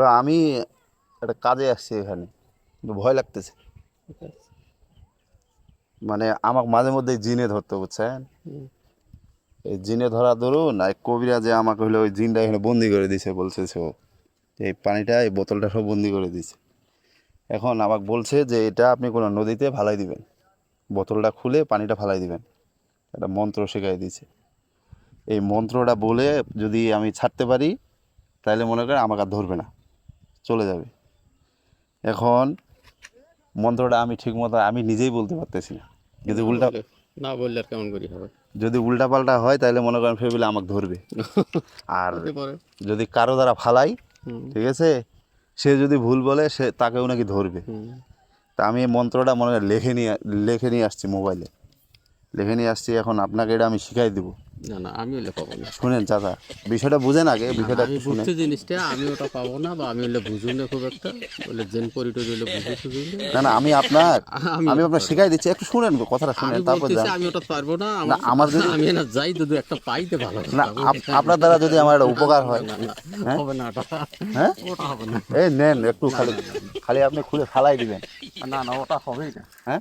তো আমি একটা কাজে আসছি এখানে। কিন্তু ভয় লাগতেছে। মানে আমাকে মাঝে মধ্যে জিনে ধরতে বুঝছেন। এই জিনে ধরা ধরুন আর কবিরা যে আমাকে হলো ওই জিনটা এখানে বন্দি করে দিছে বলছে সে এই পানিটা এই বোতলটা সব বন্দি করে দিছে এখন আমাকে বলছে যে এটা আপনি কোনো নদীতে ফালাই দিবেন। বোতলটা খুলে পানিটা ফালাই দিবেন। একটা মন্ত্র শেখাই দিয়েছে। এই মন্ত্রটা বলে যদি আমি ছাড়তে পারি তাহলে মনে করেন আমাকে আর ধরবে না। চলে যাবে। এখন মন্ত্রটা আমি ঠিকমতো আমি নিজেই বলতে পারতেছি না। যদি উল্টা না বললে আর কেমন করি হবে? যদি উল্টাপাল্টা হয় তাহলে মনে করেন ফেবিলে আমাকে ধরবে। আর যদি কারও দ্বারা ফালাই ঠিক আছে? সে যদি ভুল বলে সে তাকেও নাকি ধরবে। তা আমি এই মন্ত্রটা মনে লিখে নিয়ে লিখে নিয়ে আসছি মোবাইলে। লিখে নিয়ে আসছি এখন আপনাকে এটা আমি শিখাই দেবো। না না আমি হলে পাবো না। শুনেন চাচা বিষয়টা বুঝেন আগে বিষয়টা আমি বুঝতে জিনিসটা আমি ওটা পাবো না বা আমি হলে বুঝুন না খুব একটা বলে জেন পরিটো হলে বুঝে না না আমি আপনার আমি আপনার শিখাই দিচ্ছি একটু শুনেন কথাটা শুনেন তারপর আমি ওটা পারব না আমার যদি- আমি না যাই যদি একটা পাইতে ভালো না আপনার দ্বারা যদি আমার একটা উপকার হয়। না না হবে না ওটা। হ্যাঁ? ওটা হবে না। এই নেন একটু খালি খালি আপনি খুলে ফালাই দিবেন। না না ওটা হবেই না। হ্যাঁ?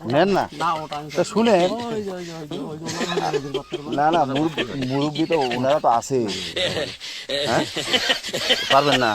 নেন না? তো করতে না। না মুরব্বী তো ওনারা তো আছে। হ্যাঁ? পারবেন না?